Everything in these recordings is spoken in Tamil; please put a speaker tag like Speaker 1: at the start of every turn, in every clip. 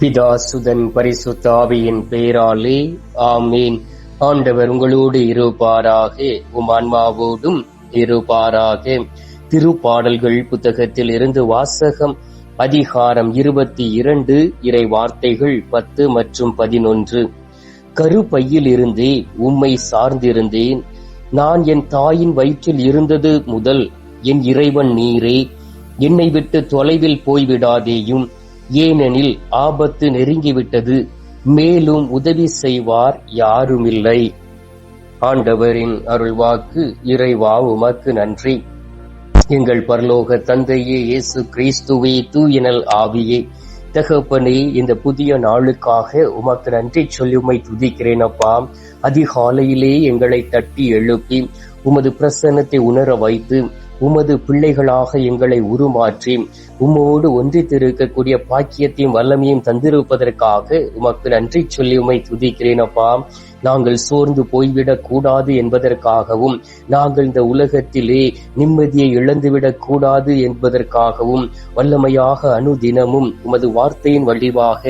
Speaker 1: பிதாசுதன் பரிசுத்த ஆவியின் பெயராலே ஆமீன். ஆண்டவர் உங்களோடு இருப்பாராக உம் ஆன்மாவோடும் இருப்பாராக. திருப்பாடல்கள் புத்தகத்தில் இருந்து வாசகம் அதிகாரம் இருபத்தி இரண்டு இறை வார்த்தைகள் பத்து மற்றும் பதினொன்று. கருப்பையில் இருந்தே உம்மை சார்ந்திருந்தேன். நான் என் தாயின் வயிற்றில் இருந்தது முதல் என் இறைவன் நீரே. என்னை விட்டு தொலைவில் போய்விடாதேயும். ஏனெனில் ஆபத்து நெருங்கிவிட்டது மேலும் உதவி செய்வார் யாருமில்லை. ஆண்டவரின் அருள்வாக்கு இறைவா உமக்கு நன்றி. எங்கள் பரலோக தந்தையே இயேசு கிறிஸ்துவே தூயனல் ஆவியே தகப்பனே இந்த புதிய நாளுக்காக உமக்கு நன்றி சொல்லி துதிக்கிறேன் அப்பா. அதிகாலையிலே எங்களை தட்டி எழுப்பி உமது பிரசன்னத்தை உணர வைத்து உமது பிள்ளைகளாக எங்களை உருமாற்றி உம்மோடு ஒன்றித்திருக்கக்கூடிய பாக்கியத்தையும் வல்லமையும் தந்திருப்பதற்காக உமக்கு நன்றி சொல்லி உமை துதிக்கிறேன் அப்பா. நாங்கள் சோர்ந்து போய்விடக் கூடாது என்பதற்காகவும் நாங்கள் இந்த உலகத்திலே நிம்மதியை இழந்துவிடக் கூடாது என்பதற்காகவும் வல்லமையாக அனுதினமும் உமது வார்த்தையின் வழிவாக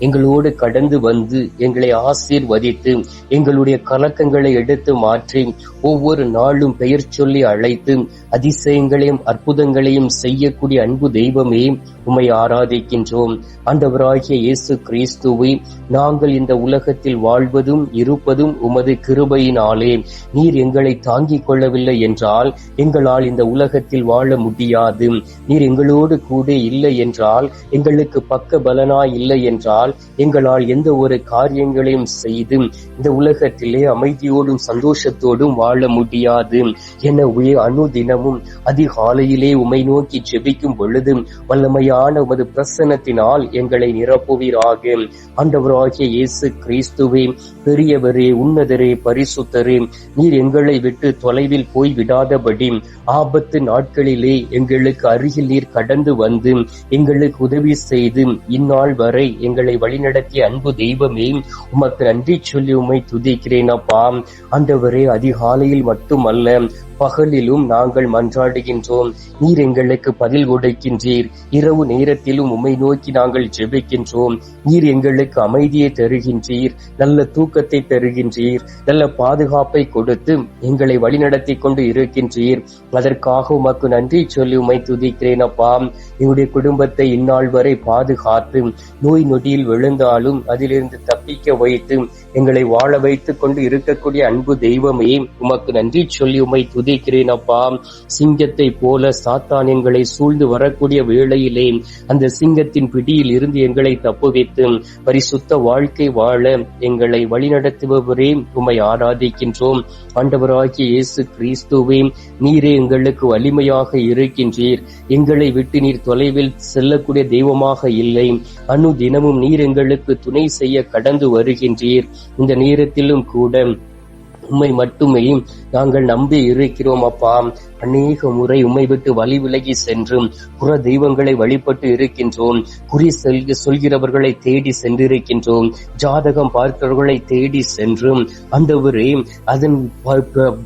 Speaker 1: எங்களோடு கடந்து வந்து எங்களை ஆசீர்வதித்து எங்களுடைய கலக்கங்களை எடுத்து மாற்றி ஒவ்வொரு நாளும் பெயர் சொல்லி அழைத்து அதிசயங்களையும் அற்புதங்களையும் செய்யக்கூடிய அன்பு தெய்வமே உம்மை ஆராதிக்கின்றோம். ஆண்டவராகிய இயேசு கிறிஸ்துவை நாங்கள் இந்த உலகத்தில் வாழ்வதும் இருப்பதும் உமது கிருபையினாலே. நீர் எங்களை தாங்கிக் கொள்ளவில்லை என்றால் எங்களால் இந்த உலகத்தில் வாழ முடியாது. நீர் எங்களோடு கூட இல்லை என்றால் எங்களுக்கு பக்க பலனாய் இல்லை என்றால் எங்களால் எந்த ஒரு காரியங்களையும் செய்து இந்த உலகத்திலே அமைதியோடும் சந்தோஷத்தோடும் வாழ முடியாது. என உய அனுதினமும் அதிகாலையிலே உமை நோக்கி ஜெபிக்கும் பொழுது மேலான உமது பிரசன்னத்தினால் எங்களை நிரப்புவீராக. ஆண்டவராகிய இயேசு கிறிஸ்துவே பெரியவரே உன்னதரே பரிசுத்தரே நீர் எங்களை விட்டு தொலைவில் போய் விடாதபடி ஆபத்து நாட்களிலே எங்களுக்கு அருகில் நீர் கடந்து வந்து எங்களுக்கு உதவி செய்து இந்நாள் வரை எங்களை வழிநடத்திய அன்பு தெய்வமே உமக்கு நன்றி சொல்லி உம்மை துதிக்கிறேன் அப்பா. ஆண்டவரே அதிகாலையில் மட்டுமல்ல பகலிலும் நாங்கள் மன்றாடுகின்றோம். நீர் எங்களுக்கு பதில் கொடுக்கின்றீர். இரவு நேரத்திலும் உம்மை நோக்கி நாங்கள் ஜெபிக்கின்றோம். நீர் எங்களுக்கு அமைதியை தருகின்றீர். நல்ல தூக்கத்தை தருகின்றீர். நல்ல பாதுகாப்பை கொடுத்து எங்களை வழிநடத்தி கொண்டு இருக்கின்றீர். அதற்காக உமக்கு நன்றி சொல்லி உமை துதிக்கிறேன் அப்பா. என்னுடைய குடும்பத்தை இந்நாள் வரை பாதுகாத்து நோய் நொடியில் விழுந்தாலும் அதிலிருந்து தப்பிக்க வைத்து எங்களை வாழ வைத்துக் கொண்டு இருக்கக்கூடிய அன்பு தெய்வமே உமக்கு நன்றி சொல்லி துதி துதிக்கிறேன் அப்பா சிங்கத்தை போல சாத்தான் எங்களை சூழ்ந்து வரக்கூடிய வேளையிலே அந்த சிங்கத்தின் பிடியில் இருந்து எங்களை தப்புவித்து பரிசுத்த வாழ்க்கை வாழ எங்களை வழிநடத்துபவரே உமை ஆராதிக்கின்றோம். ஆண்டவராகிய இயேசு கிறிஸ்துவே நீரே எங்களுக்கு வலிமையாக இருக்கின்றீர். எங்களை விட்டு நீர் தொலைவில் செல்லக்கூடிய தெய்வமாக இல்லை. அனு தினமும் நீர் எங்களுக்கு துணை செய்ய கடந்து வருகின்றீர். இந்த நேரத்திலும் கூட உம்மை மட்டுமே நாங்கள் நம்பி இருக்கிறோம் அப்பா. அநேக முறை உம்மை விட்டு வழி விலகி சென்றும் புற தெய்வங்களை வழிபட்டு இருக்கின்றோம். குறி செல்க சொல்கிறவர்களை தேடி சென்றிருக்கின்றோம். ஜாதகம் பார்க்கிறவர்களை தேடி சென்றும் அந்தவரே அதன்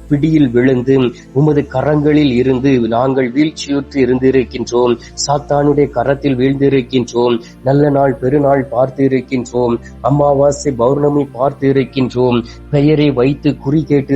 Speaker 1: பிடியில் விழுந்து உமது கரங்களில் இருந்து நாங்கள் வீழ்ச்சியுற்று இருந்திருக்கின்றோம். சாத்தானுடைய கரத்தில் வீழ்ந்திருக்கின்றோம். நல்ல நாள் பெருநாள் பார்த்து இருக்கின்றோம். அமாவாசை பௌர்ணமி பார்த்து இருக்கின்றோம். பெயரை வைத்து குறி கேட்டு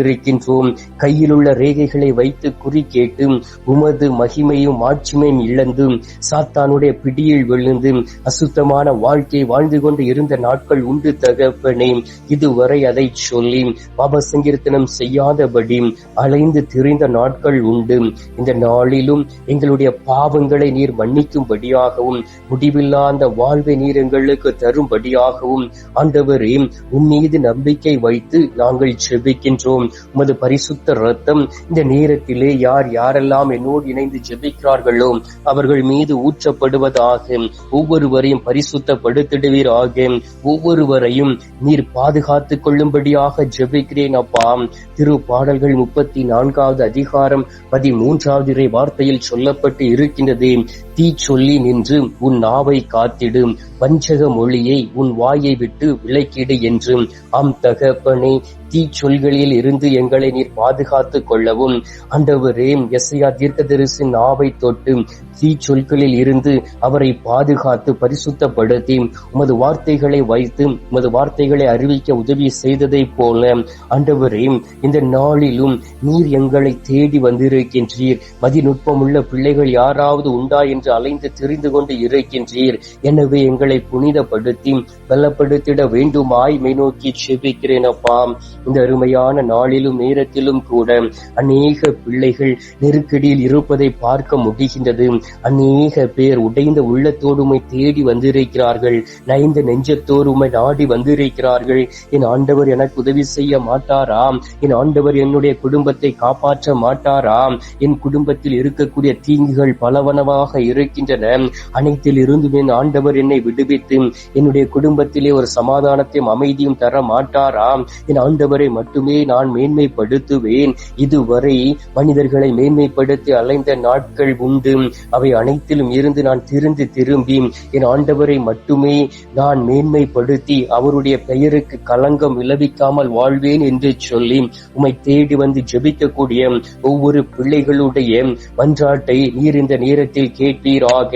Speaker 1: இருக்கின்றோம் கையில் உள்ள ரேகைகளை வைத்து குறி கேட்டு உமது மகிமையும் ஆட்சிமையும் இழந்து சாத்தானுடைய பிடியில் விழுந்து அசுத்தமான வாழ்க்கை வாழ்ந்து கொண்டு இருந்த நாட்கள் உண்டு தகப்பனே. இதுவரை அதை சொல்லி பாபசங்கீர்த்தனம் செய்யாதபடி அலைந்து திரிந்த நாட்கள் உண்டு. இந்த நாளிலும் எங்களுடைய பாவங்களை நீர் மன்னிக்கும்படியாகவும் முடிவில்லா அந்த வாழ்வை நீர் எங்களுக்கு தரும்படியாகவும் ஆண்டவரே உன் மீது நம்பிக்கை வைத்து நாங்கள் செபிக்கின்றோம். உமது பரிசு பரிசுத்த ரத்தம் இந்த நேரத்திலே யார் யாரெல்லாம் என்னோடு இணைந்து ஜெபிக்கிறார்களோ அவர்கள் மீது ஊற்றப்படுவதாக ஒவ்வொருவரையும் பரிசுத்தப்படுத்திடுவீராக. ஒவ்வொருவரையும் நீர் பாதுகாத்துக் கொள்ளும்படியாக ஜெபிக்கிறேன் அப்பா. திரு பாடல்கள் முப்பத்தி நான்காவது அதிகாரம் பதிமூன்றாவது இறை வார்த்தையில் சொல்லப்பட்டு இருக்கின்றது. தீ சொல்லி நின்று உன் நாவை காத்திடும் வஞ்சக மொழியை உன் வாயை விட்டு விலக்கிடு என்று. ஆம் தகப்பனே தீச்சொல்களில் இருந்து எங்களை நீர் பாதுகாத்துக் கொள்ளவும். ஆண்டவரே எஸ்ஐயா தீர்க்கதரிசி நாவை தொட்டு தீச்சொற்களில் இருந்து அவரை பாதுகாத்து பரிசுத்தப்படுத்தி உமது வார்த்தைகளை வைத்து உமது வார்த்தைகளை அறிவிக்க உதவி செய்ததைப் போல ஆண்டவரே இந்த நாளிலும் நீர் எங்களை தேடி வந்திருக்கின்றீர். மதிநுட்பமுள்ள பிள்ளைகள் யாராவது உண்டா என்று அலைந்து தெரிந்து கொண்டு இருக்கின்றீர். எனவே எங்களை புனிதப்படுத்தி பலப்படுத்திட வேண்டுமாய் மை நோக்கி செபிக்கிறேன் அப்பா. இந்த அருமையான நாளிலும் நேரத்திலும் கூட அநேக பிள்ளைகள் நெருக்கடியில் இருப்பதை பார்க்க முடிகின்றது. அநேக பேர் உடைந்த உள்ளத்தோடுமை தேடி வந்திருக்கிறார்கள். நைந்த நெஞ்சத்தோடுமை நாடி வந்திருக்கிறார்கள். என் ஆண்டவர் எனக்கு உதவி செய்ய மாட்டாராம். என் ஆண்டவர் என்னுடைய குடும்பத்தை காப்பாற்ற மாட்டாராம். என் குடும்பத்தில் இருக்கக்கூடிய தீங்குகள் பலவனவாக இருக்கின்றன. அனைத்தில் இருந்தும் என் ஆண்டவர் என்னை விடுவித்து என்னுடைய குடும்பத்திலே ஒரு சமாதானத்தையும் அமைதியும் தர மாட்டாராம். என் ஆண்டவரை மட்டுமே நான் மேன்மைப்படுத்துவேன். இதுவரை மனிதர்களை மேன்மைப்படுத்தி அலைந்த நாட்கள் உண்டு. அவை அனைத்திலும் இருந்து நான் திருந்து திரும்பி என் ஆண்டவரை மட்டுமே நான் மேன்மைப்படுத்தி அவருடைய பெயருக்கு களங்கம் விளைவிக்காமல் வாழ்வேன் என்று சொல்லி உம்மை தேடி வந்து ஜெபிக்கக்கூடிய ஒவ்வொரு பிள்ளைகளுடைய மன்றாட்டை நீர் இந்த நேரத்தில் கேட்பீராக.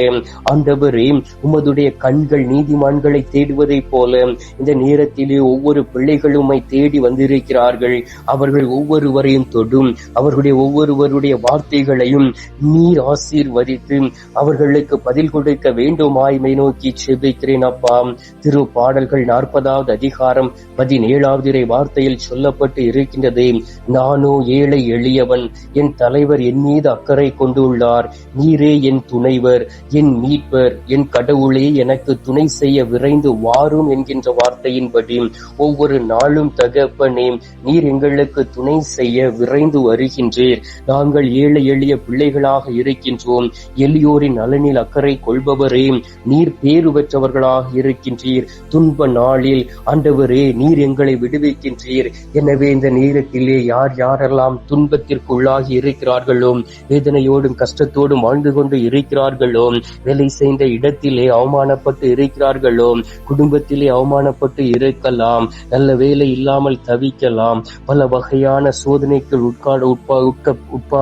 Speaker 1: ஆண்டவரே உமதுடைய கண்கள் நீதிமான்களை தேடுவதைப் போல இந்த நேரத்திலே ஒவ்வொரு பிள்ளைகளும் உம்மை தேடி வந்திருக்கிறார்கள். அவர்கள் ஒவ்வொருவரையும் தொடும். அவர்களுடைய ஒவ்வொருவருடைய வார்த்தைகளையும் நீர் ஆசீர்வதித்து அவர்களுக்கு பதில் கொடுக்க வேண்டுமாய்மை நோக்கி செபிக்கிறேன் அப்பா. திரு பாடல்கள் நாற்பதாவது அதிகாரம் பதினேழாவது இறை வார்த்தையில் சொல்லப்பட்டு இருக்கின்றது. நானோ ஏழை எளியவன் என் தலைவர் என் மீது அக்கறை கொண்டுள்ளார். நீரே என் துணைவர் என் மீட்பர் என் கடவுளே எனக்கு துணை செய்ய விரைந்து வாரும் என்கின்ற வார்த்தையின்படி ஒவ்வொரு நாளும் தகப்பனே நீர் எங்களுக்கு துணை செய்ய விரைந்து வருகின்றீர். நாங்கள் ஏழை எளிய பிள்ளைகளாக இருக்கின்றோம். எளியோரின் நலனில் அக்கறை கொள்பவரே நீர் பேறு பெற்றவர்களாக இருக்கின்றீர். துன்ப நாளில் ஆண்டவரே நீர் எங்களை விடுவிக்கின்றீர். எனவே இந்த நேரத்திலே யார் யாரெல்லாம் துன்பத்திற்குள்ளாகி இருக்கிறார்களோ வேதனையோடும் கஷ்டத்தோடும் வாழ்ந்து கொண்டு இருக்கிறார்களோ வேலை செய்த இடத்திலே அவமானப்பட்டு இருக்கிறார்களோ குடும்பத்திலே அவமானப்பட்டு இருக்கலாம் நல்ல வேலை இல்லாமல் தவிக்கலாம் பல வகையான சோதனைகள் உட்காட உட்பா உட்பா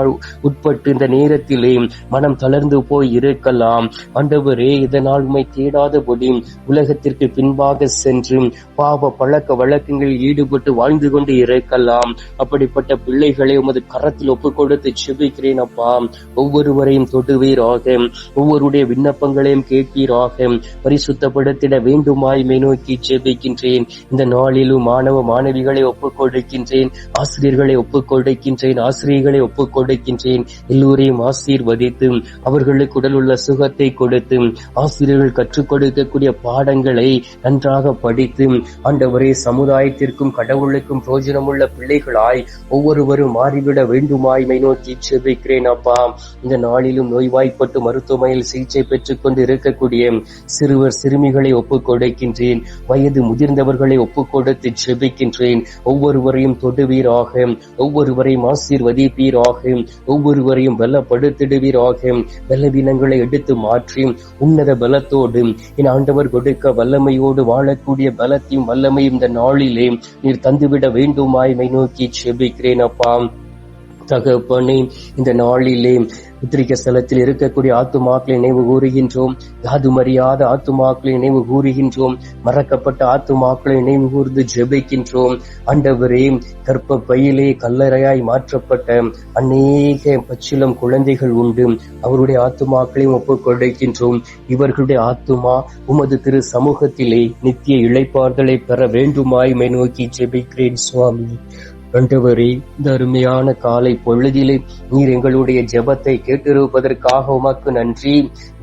Speaker 1: உட்பட்டு இந்த நேரத்திலே மனம் தளர்ந்து போய் இருக்கலாம். ஆண்டவரே இதனால் உண்மை தேடாதபடி உலகத்திற்கு பின்பாக சென்று பாவ பழக்க வழக்கங்களில் ஈடுபட்டு வாழ்ந்து கொண்டு இருக்கலாம். அப்படிப்பட்ட பிள்ளைகளை உமது கரத்தில் ஒப்புக் கொடுத்து செபிக்கிறேன் அப்பா. ஒவ்வொருவரையும் தொடுவீராக. ஒவ்வொருடைய விண்ணப்பங்களையும் கேட்பீராக. பரிசுத்தப்படுத்திட வேண்டுமாய் நோக்கி செபிக்கின்றேன். இந்த நாளிலும் மாணவ மாணவிகளை ஒப்புக் கொடுக்கின்றேன் ஆசிரியர்களை ஒப்புக் கொடுக்கின்றேன் ஆசிரியர்களை ஒப்புக் கொடுக்கின்றேன் எல்லோரையும் ஆசீர்வதித்து அவர் அவர்களுக்கு உடல் உள்ள சுகத்தை கொடுத்து ஆசிரியர்கள் கற்றுக் கொடுக்கக்கூடிய பாடங்களை நன்றாக படித்து ஆண்டவரே சமுதாயத்திற்கும் கடவுளுக்கும் பிரோஜனமுள்ள பிள்ளைகளாய் ஒவ்வொருவரும் மாறிவிட வேண்டுமாய்மை நோக்கி செபிக்கிறேன் அப்பா. இந்த நாளிலும் நோய்வாய்ப்பட்டு மருத்துவமனையில் சிகிச்சை பெற்றுக் கொண்டு இருக்கக்கூடிய சிறுவர் சிறுமிகளை ஒப்புக் கொடுக்கின்றேன். வயது முதிர்ந்தவர்களை ஒப்புக் கொடுத்து செபிக்கின்றேன். ஒவ்வொருவரையும் தொடுவீராக ஒவ்வொருவரையும் ஆசீர்வதிப்பீராக ஒவ்வொருவரையும் பலப்படுத்திடுவீராக. பலவீனங்களை எடுத்து மாற்றி உன்னத பலத்தோடு என் ஆண்டவர் கொடுக்க வல்லமையோடு வாழக்கூடிய பலத்தையும் வல்லமையும் இந்த நாளிலே நீர் தந்துவிட வேண்டுமாய் மை நோக்கி செபிக்கிறேன் அப்பா. தகப்பனே இந்த நாளிலே உத்திரிக்க ஸ்தலத்தில் இருக்கக்கூடிய ஆத்துமாக்களை நினைவு கூறுகின்றோம். யாதுமறியாத ஆத்துமாக்களை நினைவு கூறுகின்றோம். மறக்கப்பட்ட ஆத்துமாக்களை நினைவு கூர்ந்து ஜெபிக்கின்றோம். ஆண்டவரே கற்ப பையிலே கல்லறையாய் மாற்றப்பட்ட அநேக பச்சிலம் குழந்தைகள் உண்டு. அவருடைய ஆத்துமாக்களையும் ஒப்புக்கொடுக்கின்றோம். இவர்களுடைய ஆத்துமா உமது திரு சமூகத்திலே நித்திய இழைப்பார்களை பெற வேண்டுமாய் மை நோக்கி ஜெபிக்கிறேன் சுவாமி. ஆண்டவரே இந்த அருமையான காலை பொழுதிலே நீர் எங்களுடைய ஜெபத்தை கேட்டிருப்பதற்காக உமக்கு நன்றி.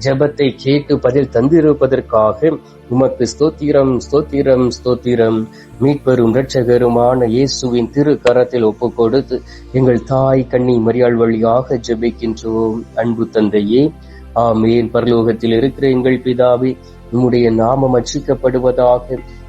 Speaker 1: ஜெபத்தை கேட்டு பதில் தந்திருப்பதற்காக உமக்கு ஸ்தோத்திரம் ஸ்தோத்திரம் ஸ்தோத்திரம். மீட்பெரும் இரட்சகருமான இயேசுவின் திரு கரத்தில் ஒப்பு கொடுத்து எங்கள் தாய் கண்ணி மரியாள் வழியாக ஜெபிக்கின்றோம். அன்பு தந்தையே ஆமேன். பரலோகத்தில் இருக்கிற எங்கள் பிதாவே உம்முடைய நாமம் அச்சிக்கப்படுவதாக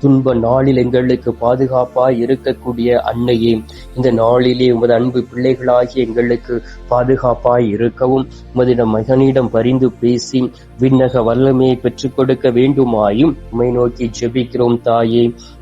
Speaker 1: துன்ப நாளில் எங்களுக்கு பாதுகாப்பாய் இருக்கக்கூடிய அன்னையே இந்த நாளிலே உமது அன்பு பிள்ளைகளாகி எங்களுக்கு பாதுகாப்பாய் இருக்கவும் உமதிடம் மகனிடம் பரிந்து பேசி விண்ணக வல்லமையை பெற்றுக் கொடுக்க வேண்டுமாயும் உமை நோக்கி ஜெபிக்கிறோம் தாயே.